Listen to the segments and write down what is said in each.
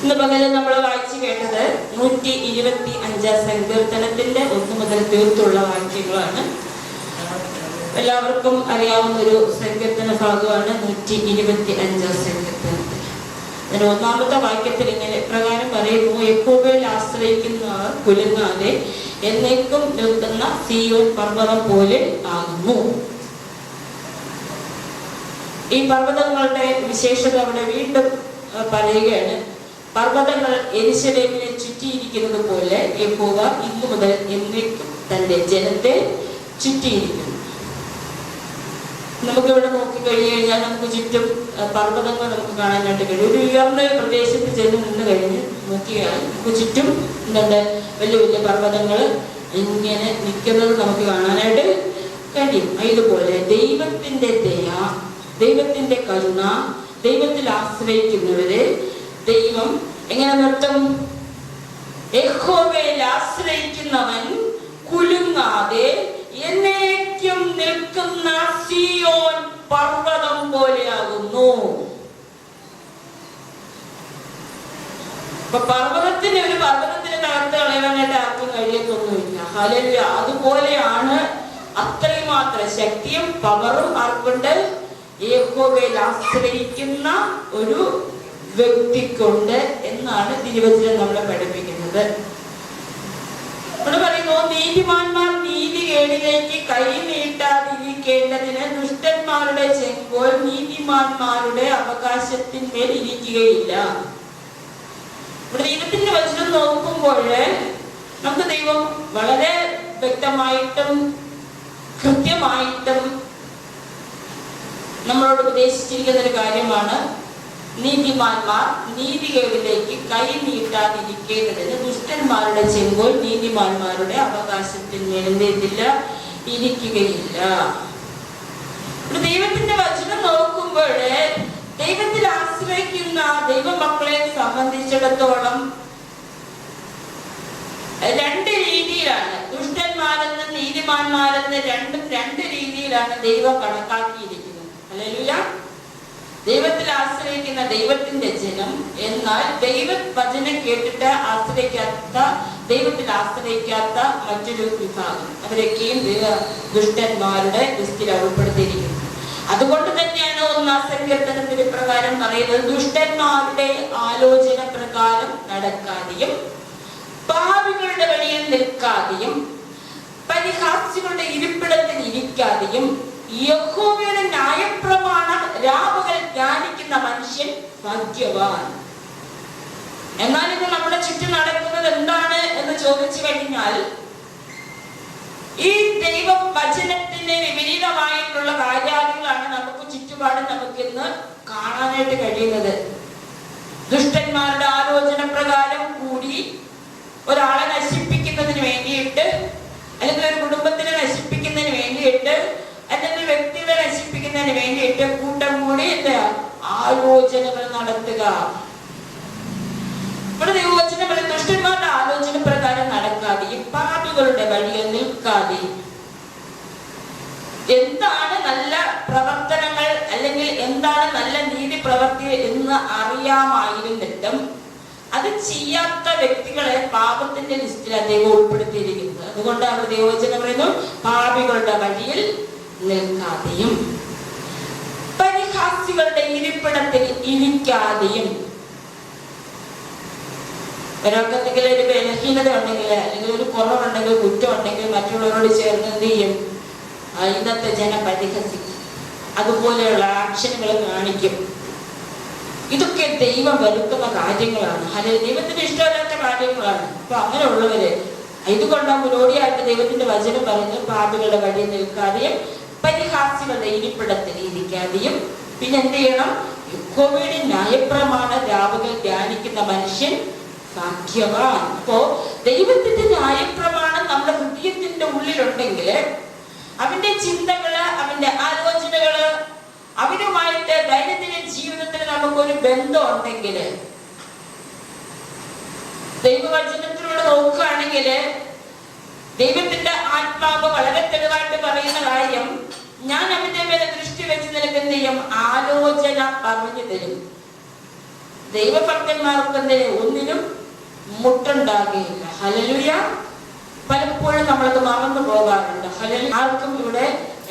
ഇന്ന് പകരം നമ്മൾ വായിച്ചു കേട്ടത് നൂറ്റി ഇരുപത്തി അഞ്ചാം സങ്കീർത്തനത്തിന്റെ ഒന്ന് മുതൽ തീർത്തുള്ള വാക്യങ്ങളാണ്. എല്ലാവർക്കും അറിയാവുന്ന ഒരു സങ്കീർത്തന ഭാഗമാണ് നൂറ്റി ഇരുപത്തി അഞ്ചാം സങ്കീർത്തനത്തിൽ. അതിന് ഒന്നാമത്തെ വാക്യത്തിൽ ഇങ്ങനെ പ്രകാരം പറയുന്നു എപ്പോഴേ ആശ്രയിക്കുന്നവർ കുലുങ്ങാതെ എന്നേക്കും നിൽക്കുന്ന സിയോൻ പർവതം പോലെ ആകുന്നു. ഈ പർവതങ്ങളുടെ വിശേഷത അവിടെ വീണ്ടും പറയുകയാണ്. പർവതങ്ങൾ എരിശലേമിനെ ചുറ്റിയിരിക്കുന്നത് പോലെ യഹോവ ഇന്നു മുതൽ എന്നേക്കും തന്റെ ജനത്തെ ചുറ്റിയിരിക്കുന്നു. നമുക്ക് ഇവിടെ നോക്കി കഴിഞ്ഞു കഴിഞ്ഞാൽ നമുക്ക് ചുറ്റും പർവതങ്ങൾ നമുക്ക് കാണാനായിട്ട് കഴിയും. ഒരു ഉയർന്ന പ്രദേശത്ത് ചെന്ന് നിന്ന് കഴിഞ്ഞ് നോക്കിയാൽ നമുക്ക് ചുറ്റും എന്തുണ്ട്? വലിയ വലിയ പർവതങ്ങൾ ഇങ്ങനെ നിൽക്കുന്നത് നമുക്ക് കാണാനായിട്ട് കഴിയും. ഇതുപോലെ ദൈവത്തിന്റെ ദയ ദൈവത്തിന്റെ കരുണ ദൈവത്തിൽ ആശ്രയിക്കുന്നവരെ ദൈവം എങ്ങനെ നിർത്തും? ആശ്രയിക്കുന്നവൻ കുലുങ്ങാതെ എന്നേക്കും നിൽക്കുന്ന സിയോൻ പർവതം പോലെയാകുന്നു. പർവതത്തിന്റെ പർവതത്തിന് ഒരു പർവതത്തിന് തകർത്ത് കളയാനായിട്ട് ആർക്കും കഴിയത്തൊന്നുമില്ല. ഹലല്ല അതുപോലെയാണ് അത്രയും മാത്രം ശക്തിയും പവറും ആർക്കുണ്ട്? ഏകോവയിൽ ആശ്രയിക്കുന്ന ഒരു വ്യക്തിക്കുണ്ട് എന്നാണ് തിരുവചനം നമ്മളെ പഠിപ്പിക്കുന്നത്. ഇവിടെ പറയുന്നു നീതിമാന്മാർ നീതി കേടിലേക്ക് കൈ നീട്ടാതിരിക്കേണ്ടതിന് ദുഷ്ടന്മാരുടെ ചെങ്കോൽ നീതിമാന്മാരുടെ അവകാശത്തിന്മേൽ ഇരിക്കുകയില്ല. ഇവിടെ ദൈവത്തിന്റെ വചനം നോക്കുമ്പോൾ നമുക്ക് ദൈവം വളരെ വ്യക്തമായിട്ടും കൃത്യമായിട്ടും നമ്മളോട് ഉപദേശിച്ചിരിക്കുന്ന ഒരു കാര്യമാണ് നീതിമാന്മാർ നീതികേടിലേക്ക് കൈ നീട്ടാതിരിക്കേണ്ടതിന് ദുഷ്ടന്മാരുടെ ചെങ്കോൽ നീതിമാന്മാരുടെ അവകാശത്തിന്മേൽ എന്ത് ചെയ്തില്ല ഇരിക്കുകയില്ല ദൈവത്തിന്റെ വചനം നോക്കുമ്പോൾ ദൈവത്തിൽ ആശ്രയിക്കുന്ന ദൈവമക്കളെ സംബന്ധിച്ചിടത്തോളം രണ്ട് രീതിയിലാണ്. ദുഷ്ടന്മാരെന്ന് നീതിമാന്മാരെന്ന് രണ്ടും രണ്ട് രീതിയിലാണ് ദൈവം കണക്കാക്കിയിരിക്കുന്നത്. അല്ലേലൂയ. ദൈവത്തിൽ ആശ്രയിക്കുന്ന ദൈവത്തിന്റെ ജനം എന്നാൽ ദൈവ വചനം കേട്ടിട്ട് ആശ്രയിക്കാത്ത ദൈവത്തിൽ ആശ്രയിക്കാത്ത മറ്റൊരു വിഭാഗം. അവരൊക്കെയും ദുഷ്ടന്മാരുടെ ലിസ്റ്റിൽ ഉൾപ്പെടുത്തിയിരിക്കുന്നു. അതുകൊണ്ട് തന്നെയാണ് ഒന്നാം സങ്കീർത്തനത്തിന് പ്രകാരം പറയുന്നത് ദുഷ്ടന്മാരുടെ ആലോചന പ്രകാരം നടക്കാതെയും പാവികളുടെ വഴിയിൽ നിൽക്കാതെയും പരിഹാസികളുടെ ഇരിപ്പിടത്തിൽ ഇരിക്കാതെയും യഹോവയുടെ ന്യായപ്രമാണം രാവുകൾ ധ്യാനിക്കുന്ന മനുഷ്യൻ ഭാഗ്യവാൻ. എന്നാൽ ഇത് നമ്മുടെ ചുറ്റും നടക്കുന്നത് എന്താണ് എന്ന് ചോദിച്ചു കഴിഞ്ഞാൽ ഈ ദൈവ വചനത്തിന് വിപരീതമായിട്ടുള്ള കാര്യങ്ങളാണ് നമുക്ക് ചുറ്റുപാട് നമുക്കിന്ന് കാണാനായിട്ട് കഴിയുന്നത്. ദുഷ്ടന്മാരുടെ ആലോചന പ്രകാരം കൂടി ഒരാളെ നശിപ്പിക്കുന്നതിന് വേണ്ടിയിട്ട് അല്ലെങ്കിൽ ഒരു കുടുംബത്തിനെ നശിപ്പിക്കുന്നതിന് വേണ്ടിയിട്ട് അല്ലെങ്കിൽ വ്യക്തികളെ നശിപ്പിക്കുന്നതിന് വേണ്ടിയിട്ട് കൂട്ടം കൂടി എന്റെ ആലോചനകൾ നടത്തുക. ഇവിടെ ദൈവവചനം പറയും ദുഷ്ടന്മാരുടെ ആലോചന പ്രകാരം നടക്കാതെയും പാപികളുടെ വഴിയിൽ നിൽക്കാതെ. എന്താണ് നല്ല പ്രവർത്തനങ്ങൾ അല്ലെങ്കിൽ എന്താണ് നല്ല നീതി പ്രവർത്തി എന്ന് അറിയാമായിരുന്നിട്ടും അത് ചെയ്യാത്ത വ്യക്തികളെ പാപത്തിന്റെ ലിസ്റ്റിൽ അദ്ദേഹം ഉൾപ്പെടുത്തിയിരിക്കുന്നത് അതുകൊണ്ട് അവർ ദൈവവചനം പറയുന്നു പാപികളുടെ വഴിയിൽ നിൽക്കാതെയും പരിഹാസികളുടെ ഇരിപ്പിടത്തിൽ ഇരിക്കാതെയും. ഒരാൾക്ക് ഒരു ബലഹീനത ഉണ്ടെങ്കിൽ അല്ലെങ്കിൽ ഒരു കുറവുണ്ടെങ്കിൽ കുറ്റം ഉണ്ടെങ്കിൽ മറ്റുള്ളവരോട് ചേർന്ന് എന്ത് ചെയ്യും? ഇന്നത്തെ ജനം പരിഹസിക്കും. അതുപോലെയുള്ള ആക്ഷനുകൾ കാണിക്കും. ഇതൊക്കെ ദൈവം വരുത്തുന്ന കാര്യങ്ങളാണ്. അല്ലെങ്കിൽ ദൈവത്തിന് ഇഷ്ടമല്ലാത്ത കാര്യങ്ങളാണ്. അപ്പൊ അങ്ങനെയുള്ളവര് ഇതുകൊണ്ട് മുന്നോടിയായിട്ട് ദൈവത്തിന്റെ വചനം പറഞ്ഞ് പാപികളുടെ വഴി നിൽക്കാതെയും പരിഹാസികളുടെ ഇരിപ്പിടത്തിൽ ഇരിക്കാതെയും പിന്നെ എന്ത് ചെയ്യണം? യഹോവയുടെ ന്യായപ്രമാണ രാവുകൾ ധ്യാനിക്കുന്ന മനുഷ്യൻ ഭാഗ്യവാൻ അപ്പോ ദൈവത്തിന്റെ ന്യായപ്രമാണം നമ്മുടെ ഹൃദയത്തിന്റെ ഉള്ളിലുണ്ടെങ്കിൽ അവന്റെ ചിന്തകൾ അവന്റെ ആലോചനകൾ അവനുമായിട്ട് ദൈനംദിന ജീവിതത്തിൽ നമുക്കൊരു ബന്ധം ഉണ്ടെങ്കിൽ ദൈവവചനത്തിലൂടെ നോക്കുകയാണെങ്കിൽ ദൈവത്തിന്റെ ആത്മാവ് വളരെ തെളിവായിട്ട് പറയുന്ന കാര്യം ഞാൻ അവന്റെ മേലെ ദൃഷ്ടി വെച്ച് നിനക്ക് എന്ത് ചെയ്യും? ആലോചന പറഞ്ഞു തരും. ദൈവഭക്തന്മാർക്ക് എന്ത് ഒന്നിനും മുട്ടുണ്ടാകുകയില്ല. ഹലലുയ പലപ്പോഴും നമ്മളത് മറന്നു പോകാറുണ്ട്. ഹലൽ ആർക്കും ഇവിടെ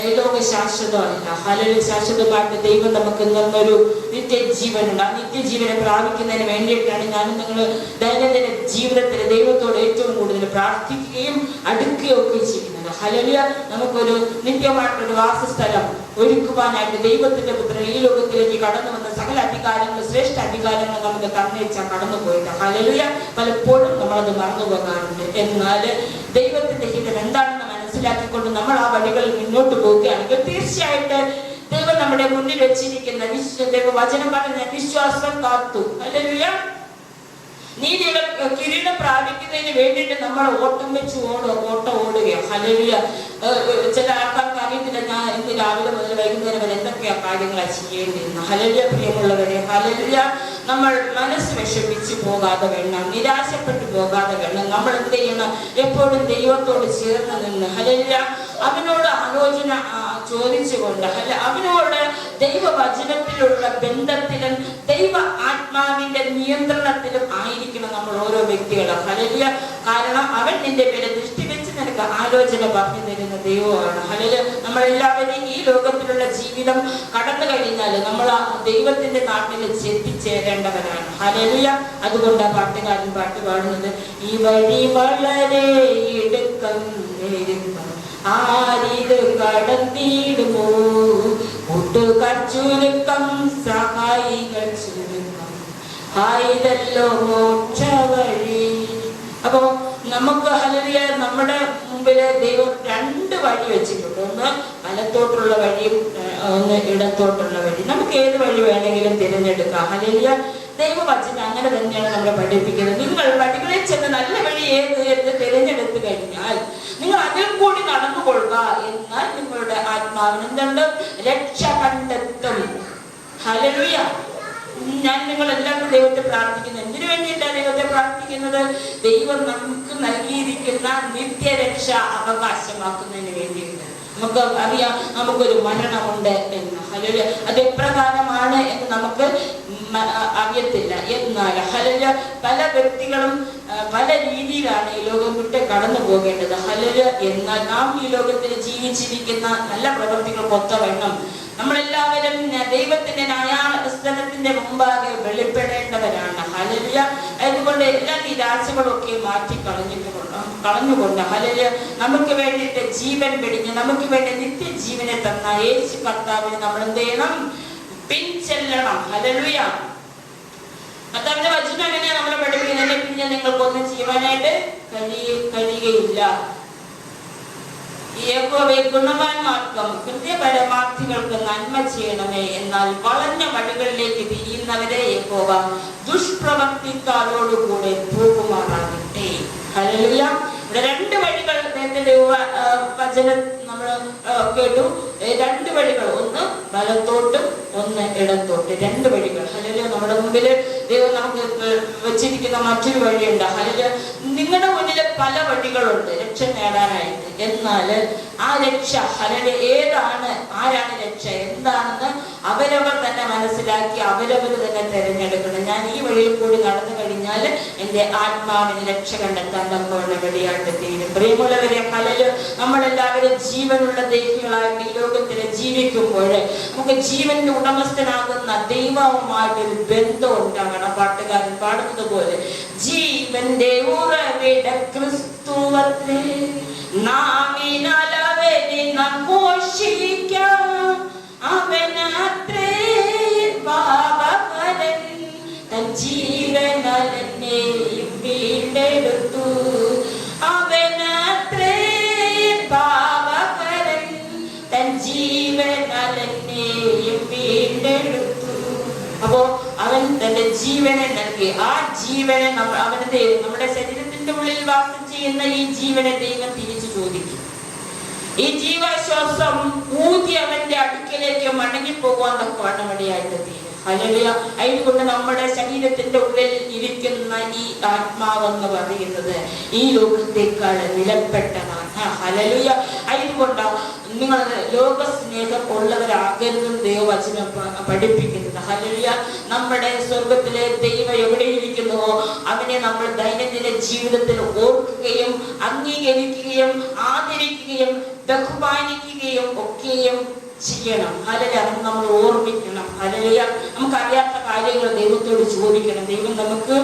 ഏലോക ലോക ശാശ്വതമല്ല ഹലൽ ശാശ്വതമായിട്ട് ദൈവം നമുക്ക് നിന്നൊരു നിത്യജീവനുണ്ട്. ആ നിത്യജീവനെ പ്രാപിക്കുന്നതിന് വേണ്ടിയിട്ടാണ് ഞാനും നിങ്ങൾ ദൈനംദിന ജീവിതത്തിൽ ദൈവത്തോട് ഏറ്റവും കൂടുതൽ പ്രാർത്ഥിക്കുകയും അടുക്കുകയും ഒക്കെ ചെയ്യുന്നത്. ഹലലിയ നമുക്കൊരു നിത്യമായിട്ടൊരു വാസസ്ഥലം ഒരുക്കുവാനായിട്ട് ദൈവത്തിന്റെ പുത്രൻ ഈ ലോകത്തിലേക്ക് കടന്നു വന്ന സകല അധികാരങ്ങൾ ശ്രേഷ്ഠ അധികാരങ്ങൾ നമുക്ക് തന്നേച്ച കടന്നു പോയിട്ട്. ഹലലിയ പലപ്പോഴും നമ്മളത് മറന്നു പോകാറുണ്ട് എന്നാൽ ദൈവത്തിന്റെ ഹിതം എന്താണെന്ന് മനസ്സിലാക്കിക്കൊണ്ട് നമ്മൾ ആ വഴികളിൽ മുന്നോട്ട് പോവുകയാണെങ്കിൽ തീർച്ചയായിട്ട് ദൈവം നമ്മുടെ മുന്നിൽ വെച്ചിരിക്കുന്ന വചനം പറഞ്ഞ വിശ്വാസം കാത്തു. ഹല്ലേലൂയ. നീതിയുടെ കിരീടം പ്രാപിക്കുന്നതിന് വേണ്ടിയിട്ട് നമ്മൾ ഓട്ടം വെച്ച് ഓടോ ഓട്ടം ഓടുകയാണ് ഹലവിയ ചില ആൾക്കാർക്ക് അറിയത്തില്ല ഞാൻ ഇന്ന് രാവിലെ മുതൽ വൈകുന്നേരം വരെ എന്തൊക്കെയാ കാര്യങ്ങളാണ് ചെയ്യേണ്ടിയിരുന്നത് ഹലവിയ പ്രിയമുള്ളവരെ ഹലവിയ നമ്മൾ മനസ്സ് വിഷമിച്ച് പോകാതെ വേണം നിരാശപ്പെട്ടു പോകാതെ വേണം നമ്മൾ എന്ത് ചെയ്യണം? എപ്പോഴും ദൈവത്തോട് ചേർന്ന് നിന്ന് ഹലല്യ അവനോട് ആലോചന ചോദിച്ചുകൊണ്ട് അല്ല അവനോട് ദൈവവചനത്തിലുള്ള ബന്ധത്തിലും ദൈവ ആത്മാവിന്റെ നിയന്ത്രണത്തിലും ആയിരിക്കണം നമ്മൾ ഓരോ വ്യക്തികളും ഹലലിയ കാരണം അവൻ നിന്റെ പേരെ ദൃഷ്ടി നിനക്ക് ആലോചന പറഞ്ഞു തരുന്ന ദൈവമാണ്. അല്ലെങ്കിൽ നമ്മളെല്ലാവരെയും ഈ ലോകത്തിലുള്ള ജീവിതം കടന്നു കഴിഞ്ഞാൽ നമ്മൾ ആ ദൈവത്തിന്റെ നാട്ടിൽ എത്തിച്ചേരേണ്ടവരാണ്. ഹലലിയ അതുകൊണ്ട് ആ പാട്ടുകാരൻ പാട്ട് പാടുന്നത്. ഈ വഴി വളരെ ഇടുക്കം നേരിടുന്നു ആരിത് കടന്നിടുമോ? കൂട്ടുകാർ സഹായികൾ ചുരുക്കം. ആയതല്ലോ മോക്ഷ വഴി അപ്പോ നമുക്ക് ഹലരിയ നമ്മുടെ മുമ്പിൽ ദൈവം രണ്ട് വഴി വെച്ചിട്ടുണ്ട്. ഒന്ന് വലത്തോട്ടുള്ള വഴിയും ഒന്ന് ഇടത്തോട്ടുള്ള വഴി നമുക്ക് ഏത് വഴി വേണമെങ്കിലും തിരഞ്ഞെടുക്കാം. ഹലരിയ ദൈവവചനം അങ്ങനെ തന്നെയാണ് നമ്മളെ പഠിപ്പിക്കുന്നത്. നിങ്ങൾ വഴികളിൽ ചെന്ന് നല്ല വഴി ഏത് എന്ന് തിരഞ്ഞെടുത്തു കഴിഞ്ഞാൽ നിങ്ങൾ അതിൽ കൂടി നടന്നുകൊള്ളുക എന്നാൽ നിങ്ങളുടെ ആത്മാവിന് എന്തുണ്ട്? രക്ഷ കണ്ടെത്തും. ഹലലുയ ഞാൻ നിങ്ങൾ എല്ലാവരും ദൈവത്തെ പ്രാർത്ഥിക്കുന്നു. എന്തിനു വേണ്ടിയിട്ടാണ് ദൈവത്തെ പ്രാർത്ഥിക്കുന്നത് ദൈവം നമുക്ക് നൽകിയിരിക്കുന്ന നിത്യരക്ഷ അവകാശമാക്കുന്നതിന് വേണ്ടിയിട്ട്. നമുക്ക് അറിയാം നമുക്കൊരു മരണമുണ്ട് എന്ന്. ഹലല് അത് എപ്രകാരമാണ് എന്ന് നമുക്ക് അറിയത്തില്ല. എന്നാൽ ഹലല് പല വ്യക്തികളും പല രീതിയിലാണ് ഈ ലോകം വിട്ട് കടന്നു പോകേണ്ടത്. ഹലല് എന്നാൽ നാം ഈ ലോകത്തിൽ ജീവിച്ചിരിക്കുന്ന നല്ല പ്രവൃത്തികൾ ഒത്തവണ്ണം നമ്മളെല്ലാവരും ദൈവത്തിന്റെ പുസ്തകത്തിന്റെ മുമ്പാകെ വെളിപ്പെടേണ്ടവരാണ്. ഹലലിയ അതുകൊണ്ട് എല്ലാ നിരാശകളും ഒക്കെ മാറ്റി കളഞ്ഞിട്ട് കളഞ്ഞുകൊണ്ട് ഹലലിയ നമുക്ക് വേണ്ടിയിട്ട് ജീവൻ വെടിഞ്ഞ് നമുക്ക് വേണ്ടി നിത്യജീവനെ തന്ന യേശു കർത്താവിന് നമ്മൾ എന്ത് ചെയ്യണം പിൻചെല്ലണം. ഹലലുയ കർത്താവിന്റെ വചനം എങ്ങനെയാണ് നമ്മളെ പഠിപ്പിക്കുന്നത്? പിന്നെ നിങ്ങൾക്കൊന്നും ചെയ്യുവാനായിട്ട് കഴിയ കഴിയുകയില്ല. യഹോവേ ഗുണവാന്മാർക്കും ഹൃദയപരമാർത്ഥികൾക്ക് നന്മ ചെയ്യണമേ. എന്നാൽ വളഞ്ഞ വഴികളിലേക്ക് തിരിയുന്നവരെ യഹോവ ദുഷ്പ്രവർത്തിക്കാരോടുകൂടെ പോകുമാറാകട്ടെ ഹല്ലേലൂയ. ഇവിടെ രണ്ട് വഴികൾ നേരത്തെ വചനം കേട്ടു രണ്ട് വഴികൾ. ഒന്ന് വലത്തോട്ടും ഒന്ന് ഇടത്തോട്ട്. രണ്ട് വഴികൾ. അല്ലെങ്കിൽ നമ്മുടെ മുമ്പിൽ ദൈവം നമുക്ക് വെച്ചിരിക്കുന്ന മറ്റൊരു വഴിയുണ്ട്. അല്ലെങ്കിൽ നിങ്ങളുടെ മുന്നിൽ പല വഴികളുണ്ട്. രക്ഷ നേടാനായിട്ട്. എന്നാൽ ആ രക്ഷ അല്ലെങ്കിൽ ഏതാണ്? ആരാണ് രക്ഷ? എന്താണെന്ന് അവരവർ തന്നെ മനസ്സിലാക്കി അവരവർ തന്നെ തിരഞ്ഞെടുക്കണം. ഞാൻ ഈ വഴിയിൽ കൂടി നടന്നു കഴിഞ്ഞാൽ എന്റെ ആത്മാവിന് രക്ഷ കണ്ടെത്താൻ നമ്മളുടെ വഴിയായിട്ട് തീരും. പ്രിയമുള്ളവരെ പലരും നമ്മളെല്ലാവരും ജീവനുള്ള ദേഹികളായിട്ട് ഈ ലോകത്തിൽ ജീവിക്കുമ്പോൾ നമുക്ക് ജീവന്റെ ഉടമസ്ഥനാകുന്ന ദൈവവുമായിട്ടൊരു ബന്ധം ഉണ്ടാകണം. പാട്ടുകാരൻ പാടുന്നത് പോലെ ജീവന്റെ ഉറവിട ക്രിസ്തുവത്തെ നാമിനാൽ അവനെ നാം അവനത്രേ തന്റെ ജീവനെ നൽകി. ആ ജീവനെ നമ്മൾ അവന്റെ നമ്മുടെ ശരീരത്തിന്റെ ഉള്ളിൽ വാസം ചെയ്യുന്ന ഈ ജീവനെ ദൈവം തിരിച്ചു ചോദിക്കും. ഈ ജീവശ്വാസം ഊതി അവന്റെ അടുക്കിലേക്ക് മടങ്ങി പോകുവാൻ നമുക്ക് ഇടയായിട്ട് അല്ലെങ്കിൽ അതിന് കൊണ്ട് നമ്മുടെ ശരീരത്തിന്റെ ഉള്ളിൽ ഇരിക്കുന്ന ഈ ആത്മാവെന്ന് പറയുന്നത് ഈ ലോകത്തേക്കാൾ വിലപ്പെട്ടതാണ്. അതിന് അതുകൊണ്ട് നിങ്ങൾ ലോക സ്നേഹം ഉള്ളവരാകരുതെന്ന് ദൈവവചനം പഠിപ്പിക്കുന്നത് ഹലിയ നമ്മുടെ സ്വർഗത്തിലെ ദൈവം എവിടെയിരിക്കുന്നുവോ അവനെ നമ്മൾ ദൈനംദിന ജീവിതത്തിൽ ഓർക്കുകയും അംഗീകരിക്കുകയും ആദരിക്കുകയും ബഹുമാനിക്കുകയും ഒക്കെയും ചെയ്യണം. അല്ലെങ്കിൽ അത് നമ്മൾ ഓർമ്മിക്കണം. അല്ലെങ്കിൽ നമുക്കറിയാത്ത കാര്യങ്ങൾ ദൈവത്തോട് ചോദിക്കണം. ദൈവം നമുക്ക്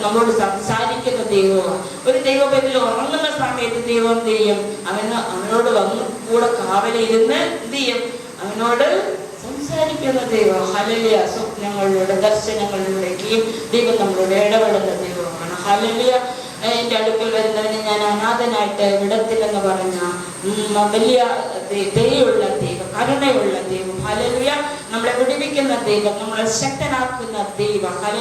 നമ്മളോട് സംസാരിക്കുന്ന ദൈവമാണ്. ഒരു ദൈവത്തിൽ ഉറങ്ങുന്ന സമയത്ത് ദൈവം എന്ത് ചെയ്യും? അവന് അവനോട് വന്ന് കൂടെ കാവലിരുന്ന് എന്ത് ചെയ്യും? അവനോട് സംസാരിക്കുന്ന ദൈവം. ഹലലിയ സ്വപ്നങ്ങളിലൂടെ ദർശനങ്ങളിലൂടെയൊക്കെയും ദൈവം നമ്മളോട് ഇടപെടുന്ന ദൈവമാണ്. ഹലലിയ എന്റെ അടുക്കൽ വരുന്നവനെ ഞാൻ അനാഥനായിട്ട് വിടത്തില്ലെന്ന് പറഞ്ഞ വലിയ ദയുള്ള ദൈവം കരുണയുള്ള ദൈവം ഹലലുയ നമ്മളെ വിടിവിക്കുന്ന ദൈവം നമ്മളെ ശക്തനാക്കുന്ന ദൈവം ഹല.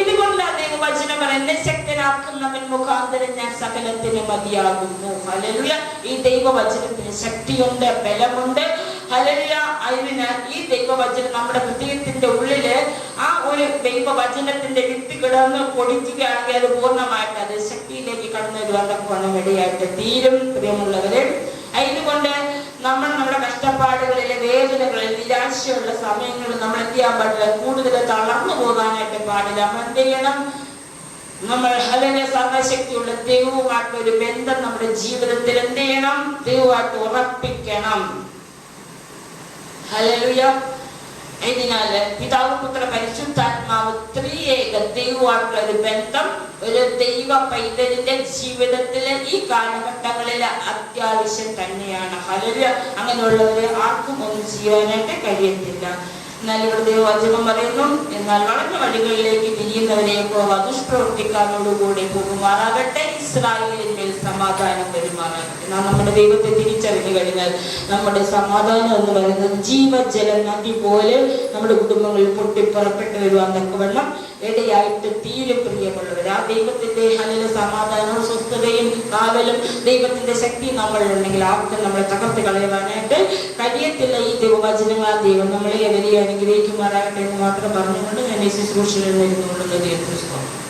ഇതുകൊണ്ട് ദൈവം വചനം എന്നെ ശക്തനാക്കുന്നവൻ മുഖാന്തരം ഞാൻ സകലത്തിന് മതിയാകുന്നു. ഹലലുയ ഈ ദൈവവചനത്തിന് ശക്തിയുണ്ട് ബലമുണ്ട്. ഹലലുയ അതിന് ഈ ദൈവവചനം നമ്മുടെ ഹൃദയത്തിന്റെ ഉള്ളിൽ ആ ഒരു ദൈവവചനത്തിന്റെ വിത്ത് കിടന്ന് പൊടിക്കുകയാണെങ്കിൽ അത് പൂർണമായിട്ട് അത് ശക്തിയിലേക്ക് കടന്നു വരുവാൻ ഇടയായിട്ട് തീരും പ്രിയമുള്ളവരെ. അതുകൊണ്ട് നമ്മൾ നമ്മുടെ കഷ്ടപ്പാടുകളിലെ വേദനകളിൽ നിരാശയുള്ള സമയങ്ങളിൽ നമ്മൾ എന്ത് ചെയ്യാൻ പാടില്ല? കൂടുതൽ തളർന്നു പോകാനായിട്ട് പാടില്ല. നമ്മൾ എന്ത് ചെയ്യണം? നമ്മൾ ഹലന സർവശക്തിയുള്ള ദൈവവുമായിട്ട് ഒരു ബന്ധം നമ്മുടെ ജീവിതത്തിൽ എന്ത് ചെയ്യണം? ദൈവമായിട്ട് ഉറപ്പിക്കണം. ഹല്ലേലൂയ. ഇതിനാല് പിതാവ് പുത്ര പരിശുദ്ധാത്മാവ് ത്രിയേക ദൈവമായിട്ടുള്ള ഒരു ബന്ധം ഒരു ദൈവ പൈതലിന്റെ ജീവിതത്തിലെ ഈ കാലഘട്ടങ്ങളിൽ അത്യാവശ്യം തന്നെയാണ്. ഹല്ലേലൂയ. അങ്ങനെയുള്ളവരെ ആർക്കും ഒന്നും ചെയ്യാനായിട്ട് കഴിയത്തില്ല. എന്നാൽ ഇവിടെ ദൈവവചനം പറയുന്നു എന്നാൽ വളഞ്ഞ വഴികളിലേക്ക് തിരിയുന്നവരെയൊക്കെ ദുഷ്പ്രവർത്തിക്കാരോടുകൂടി പോകുമാറാകട്ടെ. ഇസ്രായേലിന്മേൽ സമാധാനം വരുമാറാകട്ടെ. നാം നമ്മുടെ ദൈവത്തെ തിരിച്ചറിഞ്ഞു കഴിഞ്ഞാൽ നമ്മുടെ സമാധാനം എന്ന് പറയുന്നത് ജീവജല നദി പോലെ നമ്മുടെ കുടുംബങ്ങളിൽ പൊട്ടിപ്പുറപ്പെട്ടു വരുവാൻ തക്കവണ്ണം ഇടയായിട്ട് തീരെ പ്രിയമുള്ളവർ ആ ദൈവത്തിന്റെ നല്ല സമാധാനവും സ്വസ്ഥതയും കാവലും ദൈവത്തിന്റെ ശക്തി നമ്മളിലുണ്ടെങ്കിൽ ആർക്കും നമ്മളെ തകർത്ത് കളയുവാനായിട്ട് കഴിയത്തില്ല ഈ ദൈവവചനങ്ങൾ ആ ദൈവം നമ്മളെ എവരെയും അനുഗ്രഹിക്കുമാറാകട്ടെ എന്ന് മാത്രം പറഞ്ഞുകൊണ്ട് ഞാൻ ഈ ശുശ്രൂഷയിൽ നിന്നുകൊണ്ടുള്ള ദൈവം